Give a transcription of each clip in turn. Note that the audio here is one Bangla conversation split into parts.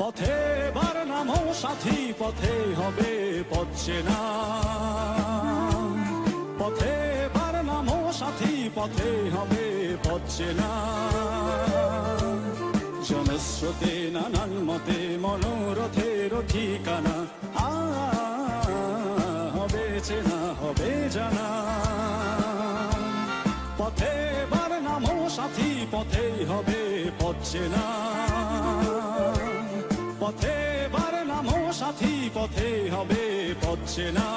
পথে বার নামো সাথী, পথে হবে পচ্ছে না পথে বার নামো সাথী, পথে হবে পচ্ছে না জনস্রোতে নানান মতে মনোরথের ঠিকানা। হবে চেনা, হবে জানা। পথে বার নামো সাথী পথেই হবে পচ্ছে না পথে বারে নামো সাথী পথে হবে পচ্ছে না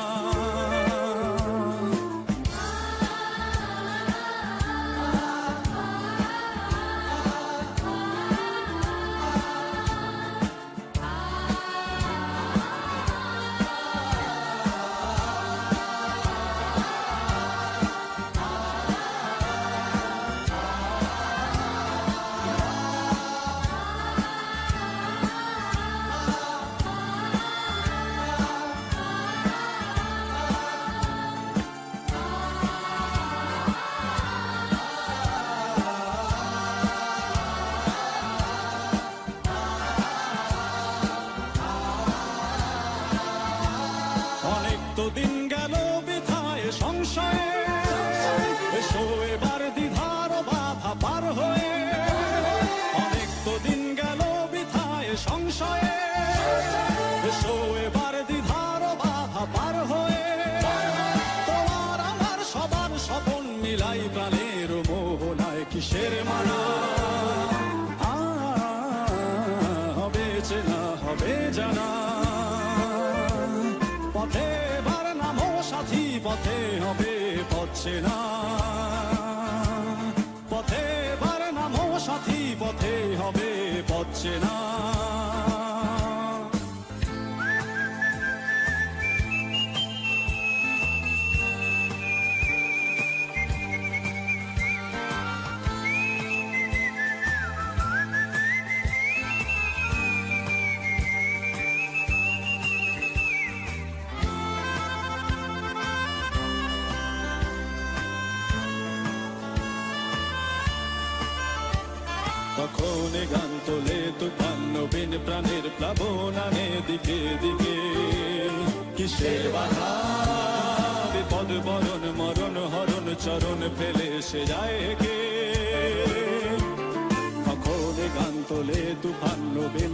অনেক তো দিন গেল বিথায় সংশয়ে? এসো এবার দ্বিধার বাধা পার হয়ে। অনেক তো দিন গেল বিথায় সংশয়ে। এসো এবার দ্বিধার বাধা পার হয়ে। তোমার আমার সবার স্বপন মিলাই প্রাণের মোহনায় কিসের মানা? পথে হবে পথে না পথে বার নামো সাথী পথে হবে পথে না তখন এ গান তোলে তুফান নবীন প্রাণের প্লাবনানে দিকে দিকে। কিসের বাধা? বিপদ, বরণ, মরণ, হরণ, চরণ ফেলে সে যায় কে কখনে গান তোলে তুফান নবীন